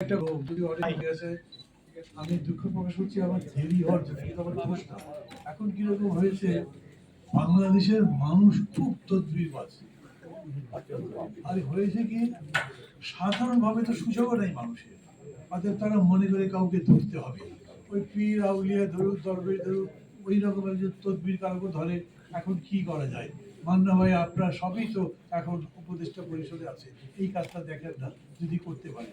একটা যদি অনেক গেছে আমি দুঃখ প্রকাশ করছি আমার দেরি হওয়ার জন্য কিন্তু আমার দোষ এখন কীরকম হয়েছে বাংলাদেশের মানুষ খুব তদবির আর হয়েছে কি সাধারণভাবে তো সুযোগও নেই মানুষের। অর্থাৎ তারা মনে করে কাউকে ধরতে হবে। ওই পীর আউলিয়া ধরুক দরবেশ ধরুক ওই রকমের যে তদবির কাউকে ধরে এখন কি করা যায়? মান্না ভাই, আপনার সবই তো এখন উপদেষ্টা পরিষদে আছে। এই কাজটা দেখেন না, যদি করতে পারে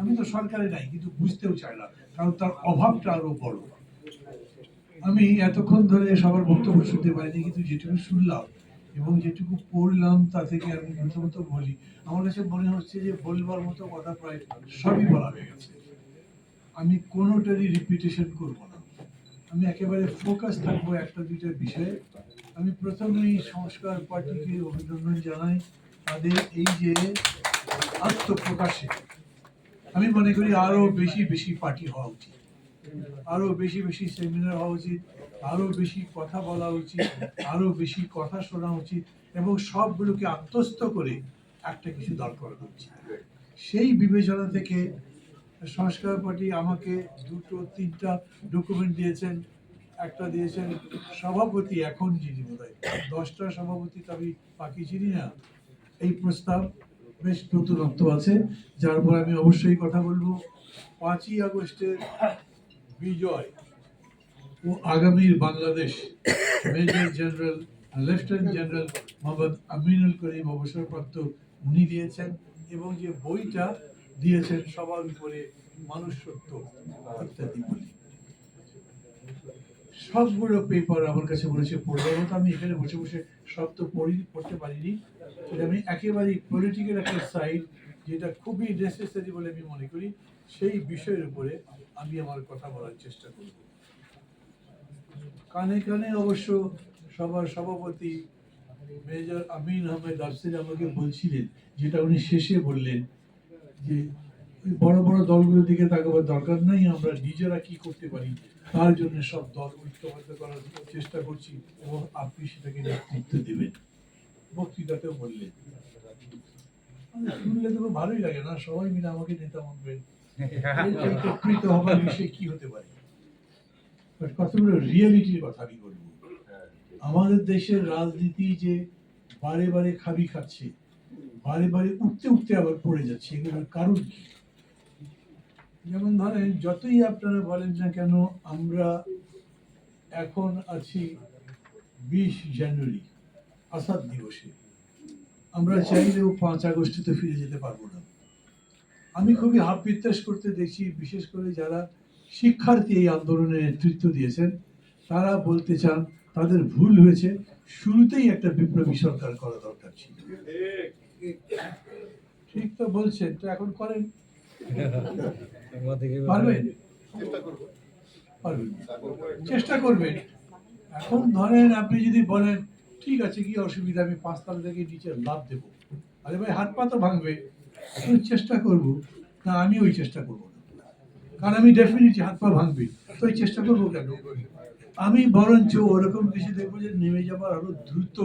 আমি তো সরকারে নাই, কিন্তু বুঝতেও চাই না, কারণ তার অভাবটা আরও বড়। আমি এতক্ষণ ধরে সবার বক্তব্য শুনতে পারিনি, কিন্তু যেটুকু শুনলাম এবং যেটুকু পড়লাম, তা থেকে আমি প্রথমত বলি, আমার কাছে মনে হচ্ছে যে বলবার মতো কথা প্রায় সবই বলা হয়ে গেছে। আমি কোনোটারই রিপিটেশন করব না। আমি একেবারে ফোকাস থাকব একটা দুইটা বিষয়ে। আমি প্রথমেই সংস্কার পার্টিকে অভিনন্দন জানাই তাদের এই যে আত্মপ্রকাশে। আমি মনে করি আরও বেশি বেশি পার্টি হওয়া উচিত। আরও বেশি বেশি সেমিনার হওয়া উচিত, আরও বেশি কথা বলা উচিত, আরও বেশি কথা শোনা উচিত এবং সবগুলোকে আত্মস্থ করে একটা কিছু দরকার উচিত। সেই বিবেচনা থেকে সংস্কার পার্টি আমাকে দুটো, তিনটা ডকুমেন্ট দিয়েছেন, একটা দিয়েছেন সভাপতি এখন যিনি বোধ হয় দশটা সভাপতি তো আমি বাকি চিনি না। এই প্রস্তাব বেশ নতুনত্ব আছে, যার পর আমি অবশ্যই কথা বলব। পাঁচই আগস্টের বিজয় ও আগামীর Bangladesh, major general, lieutenant general Mohammad Aminul Karim অবসরপ্রাপ্ত উনি দিয়েছেন এবং যে বইটা দিয়েছেন সবার উপরে মানুষ সত্য ইত্যাদি বলি। সবগুলো পেপার আমার কাছে বলেছে পড়বার মতো আমি এখানে বসে বসে সব তো পড়ি, পড়তে পারিনি। আমি একেবারেই পলিটিক্যাল একটা সাইড যেটা খুবই নেসেসারি বলে আমি মনে করি, সেই বিষয়ের উপরে আমি আমার কথা বলার চেষ্টা করব। কানে কানে অবশ্য সবার সভাপতি মেজর আমিন আহমেদ আফসির আমাকে বলছিলেন, যেটা উনি শেষে বললেন যে বড় বড় দলগুলোর দিকে তাকাবার দরকার নাই, আমরা নিজেরা কি করতে পারি, তার জন্য সব দল ঐক্যবদ্ধ করার চেষ্টা করছি এবং আপনি সেটাকে নেতৃত্ব দেবেন। বক্তৃতাতেও বললেন। মানে শুনলে তো ভালোই লাগে না, সবাই মিলে আমাকে নেতা মানবেন। হবার বিষয় কি হতে পারে? কতগুলো রিয়েলিটির কথা আমি বলব। আমাদের দেশের রাজনীতি যে বারে বারে খাবি খাচ্ছে বারে বারে উঠতে উঠতে আবার পড়ে যাচ্ছে, এগুলোর কারণ কি? যেমন ধরেন, যতই আপনারা বলেন না কেন, আমরা এখন আছি বিশ জানুয়ারি আসাদ দিবসে। আমরা চাইলেও পাঁচ আগস্টে ফিরে যেতে পারব না। আমি খুবই হাফ বিত্তাস করতে দেখছি, বিশেষ করে যারা শিক্ষার্থী এই আন্দোলনে নেতৃত্ব দিয়েছেন, তারা বলতে চান, তাদের ভুল হয়েছে, শুরুতেই একটা বিপ্লবী সরকার করা দরকার ছিল। ঠিক তো বলছেন তো এখন করেন। পারবেন? পারবেন। চেষ্টা করবেন। এখন ধরেন আপনি যদি বলেন ঠিক আছে কি অসুবিধা আমি পাঁচতলা থেকে নিচে লাভ দেবো। আরে ভাই হাত পা তো ভাঙবে। আমি চেষ্টা করব। না আমি ওই চেষ্টা করব না। কারণ আমি ডেফিনেটলি হাত পা ভাঙবে। তো ওই চেষ্টা করব কেন? আমি বরঞ্চ ওরকম কিছু দেখব যে নেমে যাবার আরও দ্রুত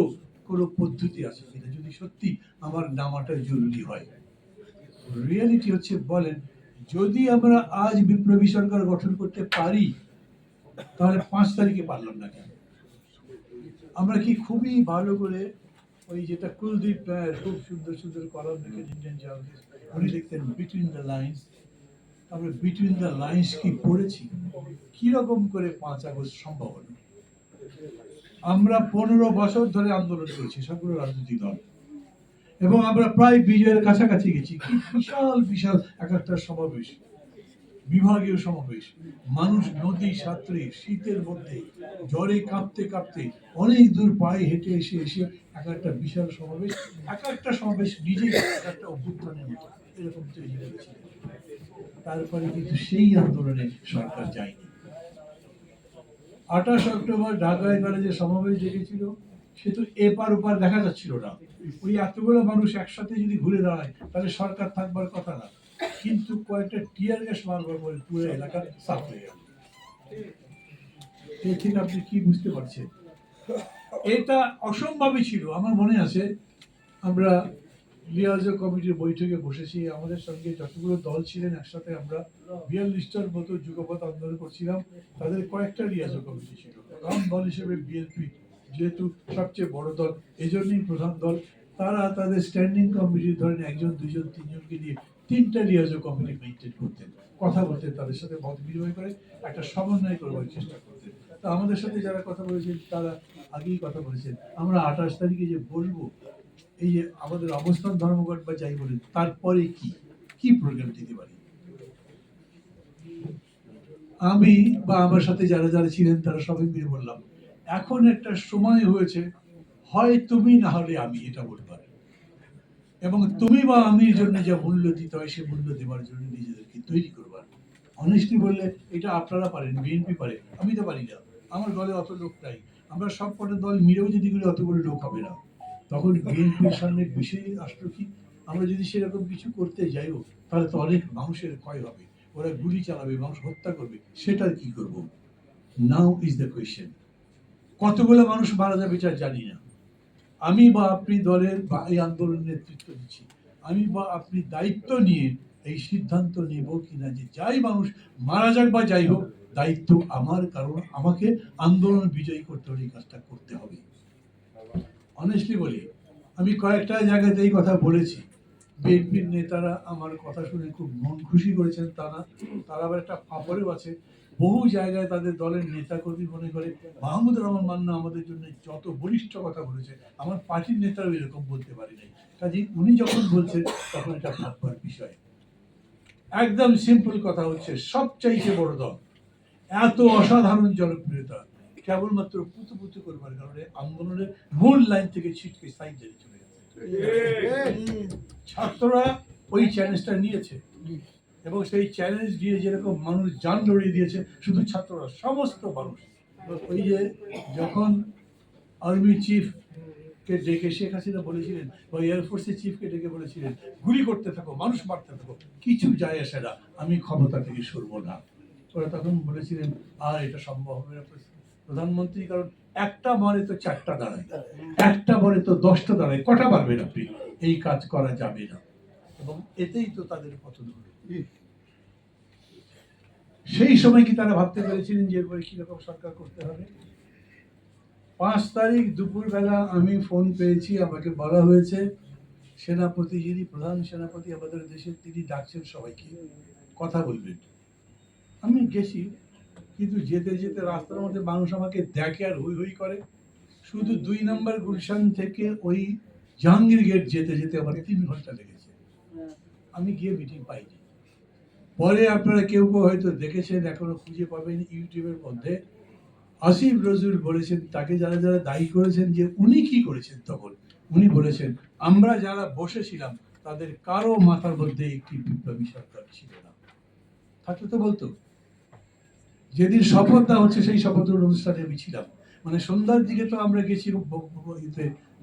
কোনো পদ্ধতি আছে কিনা? যদি সত্যি আমার নামাটা জরুরি হয়। রিয়েলিটি হচ্ছে, বলেন, যদি আমরা আজ বিপ্লবী সরকার গঠন করতে পারি, তাহলে পাঁচ তারিখে পারলাম না কেন? আমরা কি খুবই ভালো করে ওই যেটা কুলদীপ রায়ের খুব সুন্দর সুন্দর কলম লিখেন ইন্ডিয়ান জার্নালিস্ট উনি লিখতেন বিটুইন দ্য লাইন্স আমরা বিটুইন দ্য লাইন্স কি পড়েছি? কীরকম করে পাঁচ আগস্ট সম্ভব হলো? আমরা পনেরো বছর ধরে আন্দোলন করেছি সবগুলো রাজনৈতিক দল। এবং আমরা প্রায় বিজয়ের কাছাকাছি গেছি। বিশাল বিশাল এক একটা সমাবেশ, বিভাগীয় সমাবেশ। মানুষ নদী, সাঁতরে, শীতের মধ্যে, জ্বরে কাঁপতে কাঁপতে, অনেক দূর পায়ে হেঁটে এসে এসে এক একটা বিশাল সমাবেশ, এক একটা সমাবেশ নিজেই এক একটা অভ্যুত্থানের মতো, এরকম তৈরি করেছিল তারপরে কিন্তু সেই আন্দোলনে সরকার যায়নি। আঠাশ অক্টোবর ঢাকায় এবারে যে সমাবেশ ডেকেছিল, সে তো এপার ওপার দেখা যাচ্ছিল না। ওই এতগুলো মানুষ একসাথে যদি ঘুরে দাঁড়ায়, তাহলে সরকার থাকবার কথা না। কিন্তু কয়েকটা টিয়ার গ্যাস মারবার পরে পুরো এলাকা সাফ হয়ে গেল। থেকে আপনি কি বুঝতে পারছেন? এটা অসম্ভবই ছিল। আমার মনে আছে, আমরা লিয়াজো কমিটির বৈঠকে বসেছি, আমাদের সঙ্গে যতগুলো দল ছিলেন একসাথে আমরা বিয়াল্লিশটার মতো যুগপথ আন্দোলন করছিলাম। তাদের কয়েকটা লিয়াজো কমিটি ছিল। প্রধান দল হিসেবে বিএনপি, যেহেতু সবচেয়ে বড় দল, এজন্যই প্রধান দল। তারা তাদের স্ট্যান্ডিং কমিটি ধরেন একজন দুজন তিনজনকে দিয়ে তিনটা লিয়াজো কমিটি মেনটেন করতেন। কথা বলতেন, তাদের সাথে মত বিনিময় করে একটা সমন্বয় করবার চেষ্টা করতেন। তো আমাদের সাথে যারা কথা বলেছেন, তারা আগেই কথা বলেছেন। আমরা আঠাশ তারিখে যে বলব এই যে আমাদের অবস্থান ধর্মঘট বা যাই বলেন, তারপরে কি? কি প্রোগ্রাম দিতে পারি? আমি বা আমার সাথে যারা যারা ছিলেন, তারা সবাই মিলে বললাম, এখন একটা সময় হয়েছে, হয় তুমি না হলে আমি, এটা বলবার। এবং তুমি বা আমি জন্য যা মূল্য দিতে হয়, সে মূল্য দেওয়ার জন্য নিজেদেরকে তৈরি করবার। অনেস্টলি বললে, এটা আপনারা পারেন বিএনপি পারে, আমি তো পারি না। আমার দলে অত লোক নাই। আমরা সব কটা দল মিলেও যদি গুলো অতগুলো লোক হবে না। তখন বিএনপির সামনে বিশেষ রাষ্ট্র কি? আমরা যদি সেরকম কিছু করতে যাইও, তাহলে তো অনেক মানুষের ক্ষয় হবে। ওরা গুলি চালাবে, মানুষ হত্যা করবে। সেটা কি করব? নাও ইজ দ্য কোয়েশ্চেন কতগুলো মানুষ মারা যাবে এটা জানি না। আমি বা আপনি দলের বা এই আন্দোলনের নেতৃত্ব দিচ্ছি। আমি বা আপনি দায়িত্ব নিয়ে এই সিদ্ধান্ত নেব কিনা যে যাই মানুষ মারা যাক বা যাই হোক, দায়িত্ব আমার, কারণ আমাকে আন্দোলন বিজয়ী করতে হলে এই কাজটা করতে হবে। অনেস্টলি বলি, আমি কয়েকটা জায়গাতে এই কথা বলেছি, বিএনপির নেতারা আমার কথা শুনে খুব মন খুশি করেছেন, তারা তারা আবার একটা ফাপড়েও আছে। বহু জায়গায় তাদের দলের নেতা কর্মী মনে করে মাহমুদ রহমান মান্না আমাদের জন্য যত বলিষ্ঠ কথা বলেছে, আমার পার্টির নেতারাও এরকম বলতে পারি নাই। কাজে উনি যখন বলছেন, তখন এটা ভাববার বিষয়। একদম সিম্পল কথা হচ্ছে, সবচাইতে বড় দল। এত অসাধারণ জনপ্রিয়তা। কেবলমাত্র পুতু পুতু করবার কারণে আন্দোলনের মূল লাইন থেকে ছিটকে সাইড চলে গেছে। ছাত্ররা ওই চ্যালেঞ্জটা নিয়েছে এবং সেই চ্যালেঞ্জ দিয়ে যেরকম মানুষ যান লড়িয়ে দিয়েছে, শুধু ছাত্ররা, সমস্ত মানুষ। ওই যে যখন আর্মি চিফ কে ডেকে, শেখ হাসিনা বলেছিলেন বা এয়ারফোর্সের চিফকে ডেকে বলেছিলেন, গুলি করতে থাকো, মানুষ মারতে থাকো, কিছু যায় আসে না, আমি ক্ষমতা থেকে সরবো না। ওরা তখন বলেছিলেন, আর এটা সম্ভব হবে না প্রধানমন্ত্রী, কারণ একটা মরে তো চারটা দাঁড়ায়, একটা মরে তো দশটা দাঁড়ায়, কটা পারবেন আপনি? এই কাজ করা যাবে না। এবং এতেই তো তাদের পতন হলো সেই সময় কি তারা ভাবতে পেরেছিলেন যে এরপরে কীরকম সরকার করতে হবে? পাঁচ তারিখ দুপুরবেলা আমি ফোন পেয়েছি, আমাকে বলা হয়েছে, সেনাপতি যিনি প্রধান সেনাপতি আমাদের দেশের তিনি ডাকছেন সবাইকে, কথা বলবেন। আমি গেছি কিন্তু যেতে যেতে রাস্তার মধ্যে মানুষ আমাকে দেখে আর হই হই করে। শুধু দুই নম্বর গুলশান থেকে ওই জাহাঙ্গীর গেট যেতে যেতে আমার তিন ঘণ্টা লেগেছে। আমি গিয়ে মিটিং পাইনি। পরে আপনারা কেউ কেউ হয়তো দেখেছেন এখনও খুঁজে পাবেন ইউটিউবের মধ্যে। আসিফ নজরুল বলেছেন তাকে যারা যারা দায়ী করেছেন যে উনি কি করেছেন তখন উনি বলেছেন আমরা যারা বসেছিলাম তাদের কারও মাথার মধ্যে একটি বিপ্লবী সরকার ছিল না। থাকলে তো বলতো যেদিন শপথ দেওয়া হচ্ছে, সেই শপথের অনুষ্ঠানে আমি ছিলাম। মানে সন্ধ্যার দিকে তো আমরা গেছি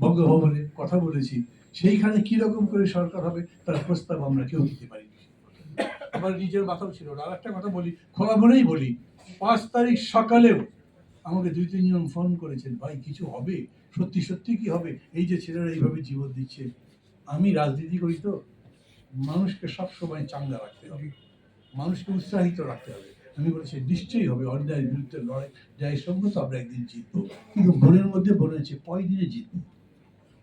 বঙ্গভবনে কথা বলেছি। সেইখানে কি রকম করে সরকার হবে, তার প্রস্তাব আমরা কেউ দিতে পারি আমার নিজের মাথাও ছিল আর একটা কথা বলি, খোলা মনেই বলি, পাঁচ তারিখ সকালেও আমাকে দুই, তিনজন ফোন করেছেন, ভাই, কিছু হবে? সত্যি সত্যি কি হবে? এই যে ছেলেরা এইভাবে জীবন দিচ্ছে, আমি রাজনীতি করি তো, মানুষকে সব সময় চাঙ্গা রাখতে হবে। মানুষকে উৎসাহিত রাখতে হবে। আমি বলেছি নিশ্চয়ই হবে, অন্যায়ের বিরুদ্ধে লড়াই যাই সঙ্গে তো আমরা একদিন জিতবো। কিন্তু মনের মধ্যে বলে হচ্ছে কয় দিনে জিতবো।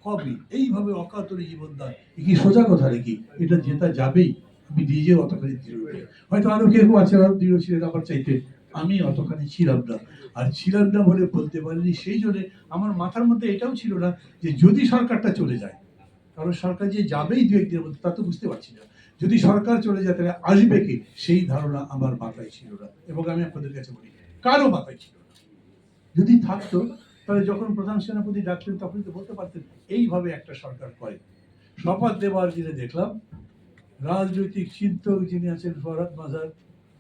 কবে? এইভাবে অকাতরে জীবনদান। এ কি সোজা কথা নাকি? এটা জেতা যাবেই। আমি নিজে অতখানি দৃঢ়। হয়তো আরও কেউ কেউ আছে, আরও দৃঢ় ছিলেন আমার চাইতে। আমি অতখানি ছিলাম না। আর ছিলাম না বলে বলতে পারিনি, সেই জন্য আমার মাথার মধ্যে এটাও ছিল না যে যদি সরকারটা চলে যায়, কারণ সরকার যে যাবেই দু একদিনের মধ্যে, তা তো বুঝতে পারছি না। যদি সরকার চলে যায়, তাহলে আসবে কি? সেই ধারণা আমার মাথায় ছিল না। এবং আমি আপনাদের কাছে বলি, কারও মাথায় ছিল না। যদি থাকতো, তাহলে যখন প্রধান সেনাপতি ডাকলেন তখন তো বলতে পারতেন, এইভাবে একটা সরকার করে। শপথ দেওয়ার দিনে দেখলাম, রাজনৈতিক চিন্তক যিনি আছেন, ফরহাদ মাজার,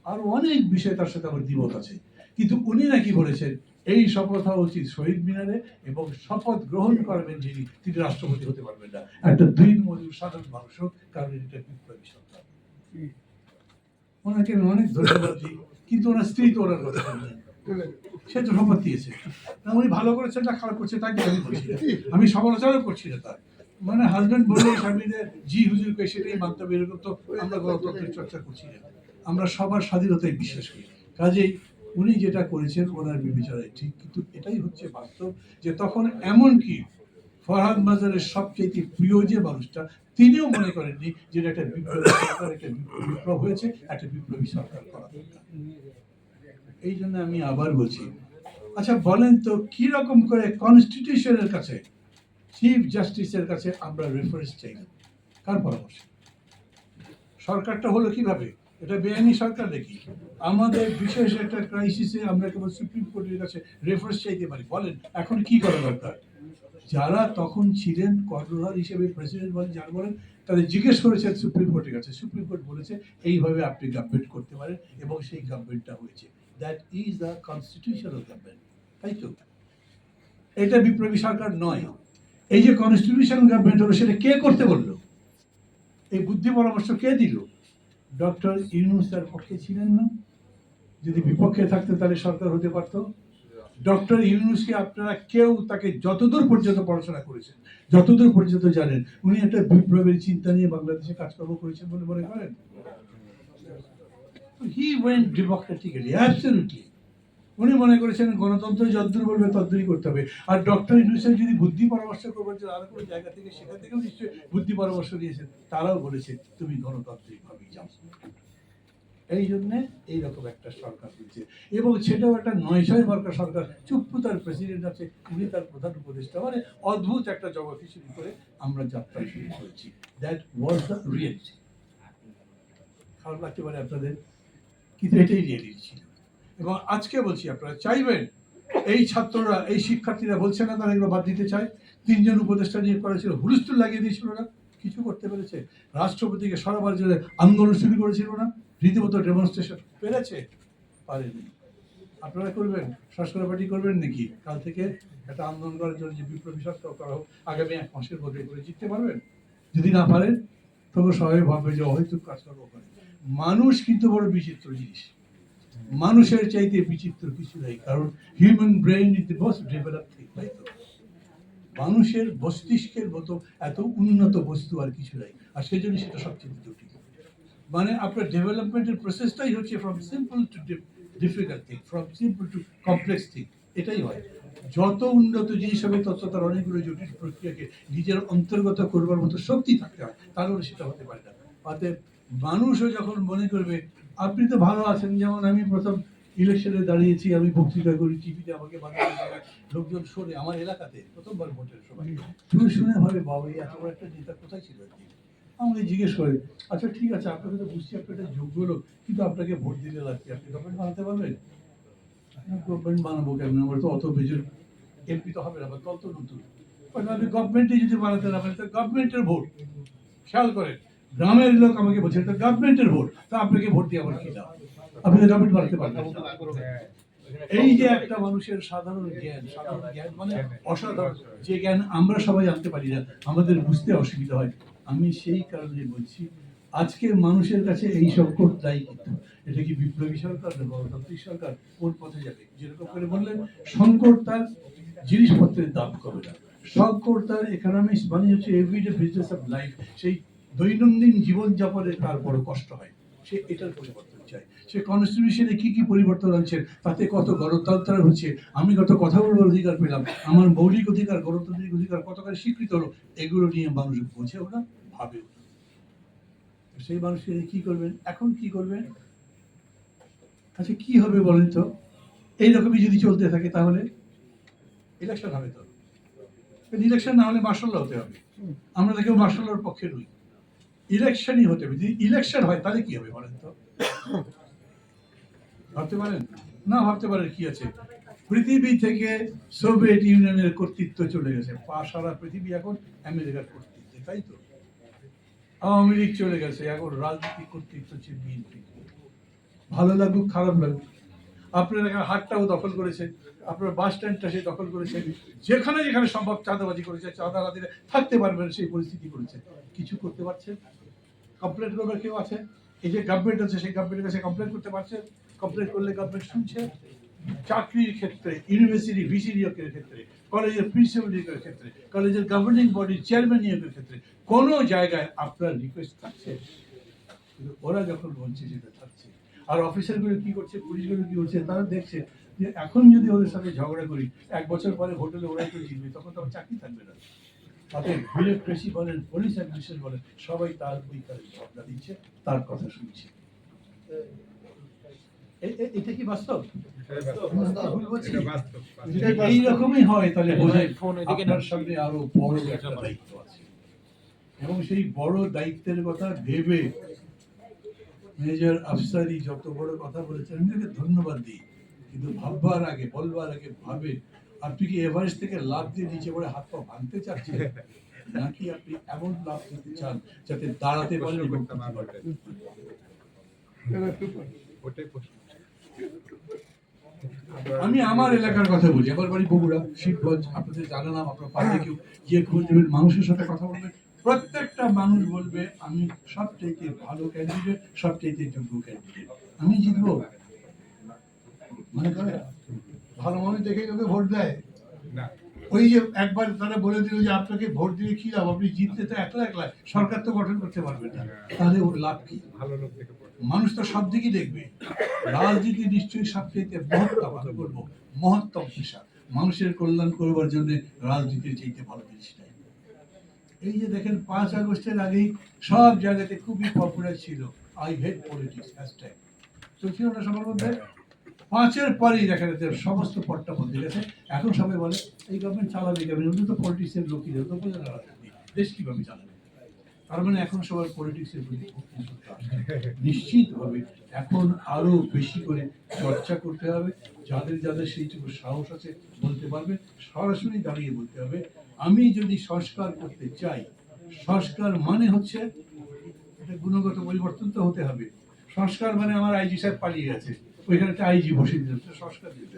আরও অনেক বিষয় তার সাথে আমার দ্বিমত আছে। কিন্তু উনি নাকি বলেছেন এই শপথ হওয়া উচিত শহীদ মিনারে এবং শপথ গ্রহণ করবেন যিনি, তিনি রাষ্ট্রপতি হতে পারবেন না। একটা দুই মজুর সাধারণ মানুষ হোক, কারণ এটা বিপ্লবী সরকার। ওনাকে অনেক ধন্যবাদ দিই, কিন্তু ওনার স্ত্রী তো ওনার কথা সে তো শপথ দিয়েছে। না উনি ভালো করেছেন না, খারাপ করছে তাকে আমি বলছি। আমি সমালোচনা করছি না তার। মানে হাজবেন্ড বলে স্বামীদের জি হুজুরকে সেটাই মানতে হবে, এরকম তো আমরা গণতন্ত্রের চর্চা করছি না। আমরা সবার স্বাধীনতায় বিশ্বাস করি। কাজেই উনি যেটা করেছেন, ওনার বিবেচনায় ঠিক, কিন্তু এটাই হচ্ছে বাস্তব যে তখন এমন কি ফরহাদ মাজারের সবচেয়ে প্রিয় যে মানুষটা, তিনিও মনে করেননি যে একটা বিপ্লবী সরকার একটা বিপ্লব হয়েছে, একটা বিপ্লবী সরকার করা এই জন্য আমি আবার বলছি আচ্ছা বলেন তো, কি রকম করে কনস্টিটিউশনের কাছে চিফ জাস্টিসের কাছে আমরা রেফারেন্স চাই? কার পরামর্শ? সরকারটা হলো কীভাবে? এটা বেআইনি সরকার দেখি। আমাদের বিশেষ একটা ক্রাইসিসে আমরা কেবল সুপ্রিম কোর্টের কাছে রেফারেন্স চাইতে পারি। বলেন, এখন কি করা দরকার? যারা তখন ছিলেন কর্ণধার হিসেবে প্রেসিডেন্ট বলেন, যারা বলেন তাদের জিজ্ঞেস করেছেন সুপ্রিম কোর্টের কাছে। সুপ্রিম কোর্ট বলেছে, এইভাবে আপনি গভর্নমেন্ট করতে পারেন এবং সেই গভর্নমেন্টটা হয়েছে। That is the constitutional government তাই তো? এটা বিপ্লবী সরকার নয়। এই যে কনস্টিটিউশনাল গভর্নমেন্ট হলো, সেটা কে করতে বলল? এই বুদ্ধি পরামর্শ কে দিল? ডক্টর ইউনুস তার পক্ষে ছিলেন না। যদি বিপক্ষে থাকতে তাহলে সরকার হতে পারত। ডক্টর ইউনুসকে আপনারা কেউ তাকে যতদূর পর্যন্ত পড়াশোনা করেছেন, যতদূর পর্যন্ত জানেন, উনি একটা বিপ্লবের চিন্তা নিয়ে বাংলাদেশে কাজকর্ম করেছেন বলে মনে করেন? হি ওয়েন্ট ডেমোক্রেটিক্যালি অ্যাবসলিউটলি উনি মনে করেছেন গণতন্ত্র যদ্দূর বলবে তদ্দূরই করতে হবে। আর ডক্টর ইউনুসের যদি বুদ্ধি পরামর্শ করবেন আরও কোনো জায়গা থেকে সেখান থেকেও নিশ্চয়ই বুদ্ধি পরামর্শ দিয়েছেন। তারাও বলেছে, তুমি গণতান্ত্রিক ভাবেই যাও। এই জন্যে এইরকম একটা সরকার হয়েছে। এবং সেটাও একটা নয় ছয় সরকার। চুপ্পু তার প্রেসিডেন্ট আছে, উনি তার প্রধান উপদেষ্টা। মানে অদ্ভুত একটা জগতে শুরু করে আমরা যাত্রা শুরু করেছি। দ্যাট ওয়াজ দ্য রিয়েলিটি খারাপ লাগতে পারে আপনাদের, কিন্তু এটাই রিয়েলিটি ছিল। এবং আজকে বলছি আপনারা, চাইবেন এই ছাত্ররা, এই শিক্ষার্থীরা বলছে না তারা এগুলো বাদ দিতে চায়? তিনজন উপদেষ্টা নিয়ে করেছিল হুলস্থুল লাগিয়ে দিয়েছিল না কিছু করতে পেরেছে। রাষ্ট্রপতিকে সরাবার জন্য আন্দোলন শুরু করেছিল না রীতিমতো ডেমনস্ট্রেশন পেরেছে, পারেনি। আপনারা করবেন? সংস্কার পার্টি করবেন নাকি? কাল থেকে একটা আন্দোলন করার জন্য যে বিপ্লবী সরকার করা হোক, আগামী এক মাসের মধ্যে করে জিততে পারবেন? যদি না পারেন, তবে সবাই ভাববে যে হয়তো কাজকর্ম করে। মানুষ কিন্তু বড় বিচিত্র জিনিস। মানুষের চাইতে বিচিত্র কিছু নেই, কারণ human brain is the most develop thing তাই তো? মানুষের মস্তিষ্কের মতো এত উন্নত বস্তু আর কিছু নাই, আর সেই জন্য সেটা সবচেয়ে জটিল। মানে আপনার ডেভেলপমেন্টের প্রসেসটাই হচ্ছে from simple to difficult thing from simple to complex thing এটাই হয়। যত উন্নত জিনিস হবে, তত তার অনেকগুলো জটিল প্রক্রিয়াকে নিজের অন্তর্গত করবার মতো শক্তি থাকতে হয়, তাহলে সেটা হতে পারে না। অতএব মানুষও যখন মনে করবে আপনি তো ভালো আছেন, যেমন আমি প্রথম ইলেকশনে দাঁড়িয়েছি, আমি বক্তৃতা করি, টিভিতে আমাকে লোকজন শোনে, আমার এলাকাতে প্রথমবার ভোটের সময়। শুনে শুনে ভাবে বাবা, এই বড় একটা নেতা কোথায় ছিল আমাকে জিজ্ঞেস করে আচ্ছা ঠিক আছে, আপনাকে তো বুঝছি, আপনি একটা যোগ্য লোক, কিন্তু আপনাকে ভোট দিলে লাগছে, আপনি গভর্নমেন্ট বানাতে পারবেন? গভর্নমেন্ট বানাবো কেন? আমার তো অত বেজর এমপি তো হবে না বা তত নতুন। আপনি গভর্নমেন্টে যদি বানাতে না পারেন তো গভর্নমেন্টের ভোট। খেয়াল করেন গ্রামের লোক আমাকে বলছে তো গভর্নমেন্টের ভোট, তা আপনাকে ভোট দিয়ে আমার কি লাভ? আপনি তো গভর্নমেন্ট বানাতে পারবেন। এই যে একটা মানুষের সাধারণ জ্ঞান সাধারণ জ্ঞান মানে অসাধারণ। যে জ্ঞান আমরা সবাই জানতে পারি না, আমাদের বুঝতে অসুবিধা হয়। আমি সেই কারণে বলছি আজকে মানুষের কাছে এই সংকট দায়ী কিন্তু। এটা কি বিপ্লবী সরকার না গণতান্ত্রিক সরকার? কোন পথে যাবে? যেরকম করে বললেন সংকট তার জিনিসপত্রের দাম কমে না। সংকট তার ইকোনমিক্স মানে হচ্ছে এভরিডে বিজনেস অফ লাইফ সেই দৈনন্দিন জীবনযাপনের তার বড় কষ্ট হয়। সে এটার পরিবর্তন চায়। সে কনস্টিটিউশনে কি কি পরিবর্তন আনছে, তাতে কত গণতন্ত্র হচ্ছে, আমি কত কথা বলবার অধিকার পেলাম, আমার মৌলিক অধিকার, গণতান্ত্রিক অধিকার কতখানি স্বীকৃত হলো, এগুলো নিয়ে মানুষ বোঝেও ওরা, ভাবে সেই মানুষকে কি করবেন? এখন কি করবেন? আচ্ছা কি হবে বলেন তো? এইরকমই যদি চলতে থাকে তাহলে? ইলেকশন হবে তো। ইলেকশন না হলে মার্শাল্লাহ হতে হবে। আমরা তো কেউ মার্শাল্লাহর পক্ষে নই। ইলেকশনই হতে হবে যদি ইলেকশন হয়, তাহলে কি হবে বলেন তো? ভাবতে পারেন? না ভাবতে পারেন কি আছে? পৃথিবী থেকে সোভিয়েত ইউনিয়নের কর্তৃত্ব চলে গেছে। পা- সারা পৃথিবী এখন আমেরিকার কর্তৃত্বে, তাই তো? আওয়ামী লীগ চলে গেছে, এখন রাজনীতি কর্তৃত্ব হচ্ছে বিএনপি। ভালো লাগুক, খারাপ লাগুক। আপনার এখানে হাটটাও দখল করেছে, আপনার বাস স্ট্যান্ডটা সে দখল করেছে, যেখানে যেখানে সম্ভব চাঁদাবাজি করেছে চাঁদাবাজিরা থাকতে পারবেন সেই পরিস্থিতি করেছে। কিছু করতে পারছেন কমপ্লেন করবার কেউ আছে? এই যে গভর্নমেন্ট আছে, সেই গভর্নমেন্টের কাছে কমপ্লেন করতে পারছে? কমপ্লেন করলে গভর্নমেন্ট শুনছে? চাকরির ক্ষেত্রে ইউনিভার্সিটি ভিসি নিয়োগের ক্ষেত্রে, কলেজের প্রিন্সিপাল নিয়োগের ক্ষেত্রে, কলেজের গভর্নিং বডির চেয়ারম্যান নিয়োগের ক্ষেত্রে, কোনো জায়গায় আপনার রিকোয়েস্ট থাকছে? ওরা যখন বলছে সেটা থাকছে আর অফিসারগুলো কি করছে পুলিশগুলো কি করছে তারা দেখছে যে এখন যদি ওদের সাথে ঝগড়া করি এক বছর পরে হোটেলে ওরাই তো জিতবে তখন তো আমার চাকরি থাকবে না। তাতে বিউরোক্রেসি বলেন পুলিশ অ্যাডমিনিস্ট্রেশন বলেন সবাই তার ওই কাজে ঝগড়া দিচ্ছে তার কথা শুনছে। এটা কি বাস্তব? ভুল বলছি? যদি এইরকমই হয় তাহলে বোঝায় আপনার সামনে আরও বড় একটা দায়িত্ব আছে। এবং সেই বড় দায়িত্বের কথা ভেবে মেজর আফসারি যত বড় কথা বলেছেন আমি তাকে ধন্যবাদ দিই। কিন্তু ভাববার আগে বলবার আগে ভাবে আপনি কি এভারেস্ট থেকে লাভ দিয়ে নিচে পড়ে হাত পা ভাঙতে চাচ্ছেন? নাকি আপনি এমন লাভ দিতে চান যাতে দাঁড়াতে পারেন? আমি আমার এলাকার কথা বলি। আমার বাড়ি বগুড়া শিবগঞ্জ আপনাদের জানালাম আপনার পাশে কেউ গিয়ে খোঁজ দেবেন মানুষের সাথে কথা বলবেন। প্রত্যেকটা মানুষ বলবে আমি সবচাইতে ভালো ক্যান্ডিডেট সবচাইতে যোগ্য ক্যান্ডিডেট আমি জিতবো। মনে করে? ভালো মানুষ দেখেই তোকে ভোট দেয়। না। ওই যে একবার তারা বলে দিল যে আপনাকে ভোট দিয়ে কি লাভ? আপনি জিততে তো একলা একলা। সরকার তো গঠন করতে পারবে না। তাহলে ওর লাভ কি? ভালো লোক থেকে মানুষ তো সব দিকই দেখবে। রাজনীতি নিশ্চয়ই সবচেয়ে মহত্তম আমি বলব মহত্তম পেশা। মানুষের কল্যাণ করবার জন্য রাজনীতির চাইতে ভালো জিনিস এই যে দেখেন, পাঁচ আগস্টের আগেই সব জায়গাতে খুবই পপুলার ছিল আই হেট পলিটিক্স হ্যাশট্যাগ তো ছিল না সবার মধ্যে? পাঁচের পরেই দেখা যাচ্ছে সমস্ত পটটা বদলে গেছে। এখন সবাই বলে, এই গভর্নমেন্ট চালাবে ওদের তো পলিটিক্সের লোকই তো বোঝা রাজনীতি। দেশ কীভাবে চালাবে? তার মানে এখন সবার পলিটিক্সের প্রতি নিশ্চিতভাবে এখন আরও বেশি করে চর্চা করতে হবে। যাদের যাদের সেইটুকু সাহস আছে বলতে পারবে, সরাসরি দাঁড়িয়ে বলতে হবে। আমি যদি সংস্কার করতে চাই, সংস্কার মানে হচ্ছে গুণগত পরিবর্তন তো হতে হবে। সংস্কার মানে আমার আইজি সাহেব পালিয়ে গেছে। ওইখানে একটা আইজি বসে দিলাম সংস্কার দিতে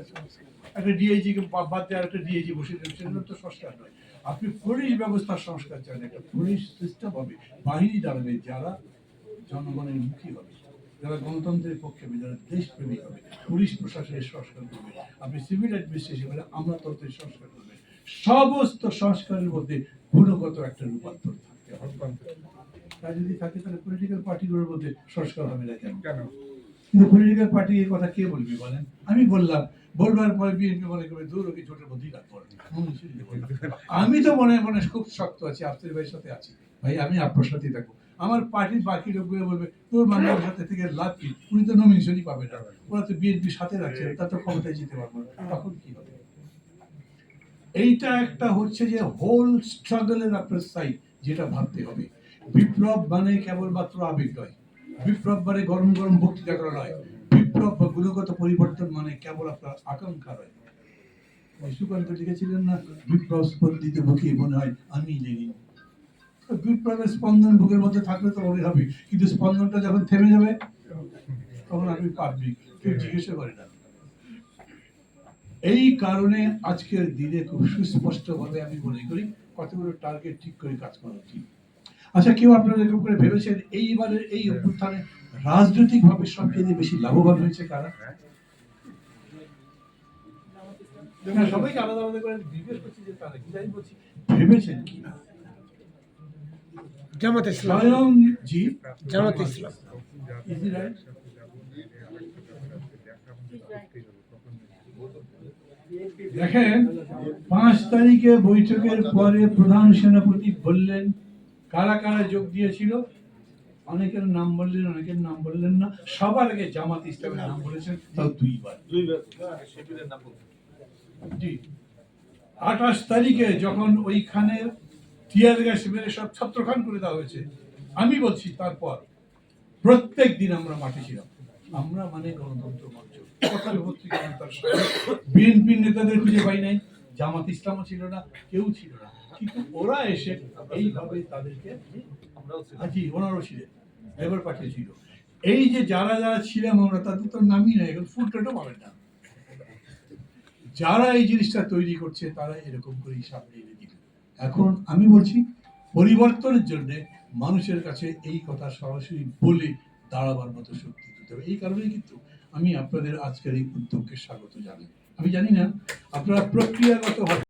একটা ডিআইজি কে বাদ দিয়ে একটা ডিআইজি বসে দিলাম তো সংস্কার নয়। আপনি পুলিশ ব্যবস্থার সংস্কার চান, একটা পুলিশ সিস্টেম হবে, বাহিনী দাঁড়াবে, যারা জনগণের মুখী হবে, যারা গণতন্ত্রের পক্ষে হবে, যারা দেশপ্রেমী হবে। পুলিশ প্রশাসনের সংস্কার করবে। আপনি সিভিল অ্যাডমিনিস্ট্রেশন মানে আমলাতন্ত্রের সংস্কার করবেন সমস্ত সংস্কারের মধ্যে গুণগত একটা রূপান্তর থাকতে তা যদি থাকে তাহলে পলিটিক্যাল পার্টিগুলোর মধ্যে সংস্কার হবে না কেন? কেন? কিন্তু পলিটিক্যাল পার্টি এই কথা কে বলবে বলেন? আমি বললাম বলবার পরে বিএনপি মনে করবে দূর ওকে ছোটের মধ্যেই কাজ করে আমি তো মনে মনে খুব শক্ত আছি আফতার ভাইয়ের সাথে আছি। ভাই আমি আপনার সাথেই থাকব। আমার পার্টির বাকি লোকগুলো বলবে তোর বাংলার সাথে থেকে লাভ কি? উনি তো নমিনেশনই পাবে না। ওরা তো বিএনপির সাথে রাখছে তা তো ক্ষমতায় যেতে পারব না। তখন কি হবে? এইটা একটা হচ্ছে যে হোল স্ট্রাগলের আপনার সাইড যেটা ভাবতে হবে। বিপ্লব মানে কেবলমাত্র আবেগ নয় বিপ্লব মানে গরম গরম বক্তৃতা করা নয়। বিপ্লব বা গুণগত পরিবর্তন মানে কেবল আপনার আকাঙ্ক্ষা নয়। সুকান্ত লিখেছিলেন না, বিপ্লব স্পন্দিত বুকে মনে হয় আমি লেনিন তো বিপ্লবের স্পন্দন বুকের মধ্যে থাকলে তো ওই হবে, কিন্তু স্পন্দনটা যখন থেমে যাবে, তখন আপনি পাবলিক কেউ জিজ্ঞেস করে না। এই কারণে আজকের দিনে খুব সুস্পষ্ট ভাবে আমি মনে করি কতগুলো টার্গেট ঠিক করে কাজ করা উচিত। আচ্ছা কেউ আপনারা এরকম করে ভেবেছেন এইবারের এই অভ্যুত্থানে রাজনৈতিক ভাবে সবচেয়ে বেশি লাভবান হয়েছে কারা? সবাইকে আলাদা আলাদা করে জিজ্ঞেস করছি যে তারা কি জানি বলছি ভেবেছেন কি না? জামাত ইসলাম। জি জামাত ইসলাম। Is it right? দেখেন পাঁচ তারিখে বৈঠকের পরে প্রধান সেনাপতি বললেন কারা কারা যোগ দিয়েছিল? অনেকের নাম বললেন অনেকের নাম বললেন না। সবার আগে জামাত ইসলামের নাম বলেছেন তাও দুইবার। জি। আঠাশ তারিখে যখন ওইখানে টিয়ার গ্যাস মেরে সব ছত্রখান করে দেওয়া হয়েছে আমি বলছি তারপর প্রত্যেক দিন আমরা মাঠে ছিলাম। আমরা মানে গণতন্ত্র মঞ্চ। বিএনপি নেতাদের খুঁজে পাই নাই, জামাত ইসলামও ছিল না, কেউ ছিল না। কিন্তু ওরা এসে এইভাবে তাদেরকে জি ওনারও ছিলেন লেবার পার্টি ছিল এই যে যারা যারা ছিলাম আমরা তাদের তো নামই নাই, এখন ফুটটাও পাবেন না। যারা এই জিনিসটা তৈরি করছে, তারা এরকম করেই সামনে এনে দিল এখন আমি বলছি, পরিবর্তনের জন্য মানুষের কাছে এই কথা সরাসরি বলে দাঁড়াবার মতো শক্তি দিতে হবে। এই কারণে কিন্তু আমি আপনাদের আজকের এই উদ্যোগকে স্বাগত জানাই। আমি জানি না, আপনারা প্রক্রিয়াগতভাবে